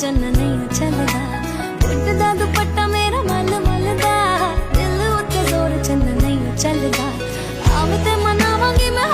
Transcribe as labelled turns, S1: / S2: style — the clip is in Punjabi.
S1: ਚੰਨ ਨਹੀਂ ਚੱਲਦਾ। ਉੱਡਦਾ ਦੁਪੱਟਾ ਮੇਰਾ ਮਨ ਮਲਦਾ। ਦਿਲ ਉੱਤੇ ਜ਼ੋਰ ਚੰਨ ਨਹੀਂ ਚੱਲਦਾ। ਆਵੇ ਤੇ ਮਨਾਵਾਂਗੀ ਮੈਂ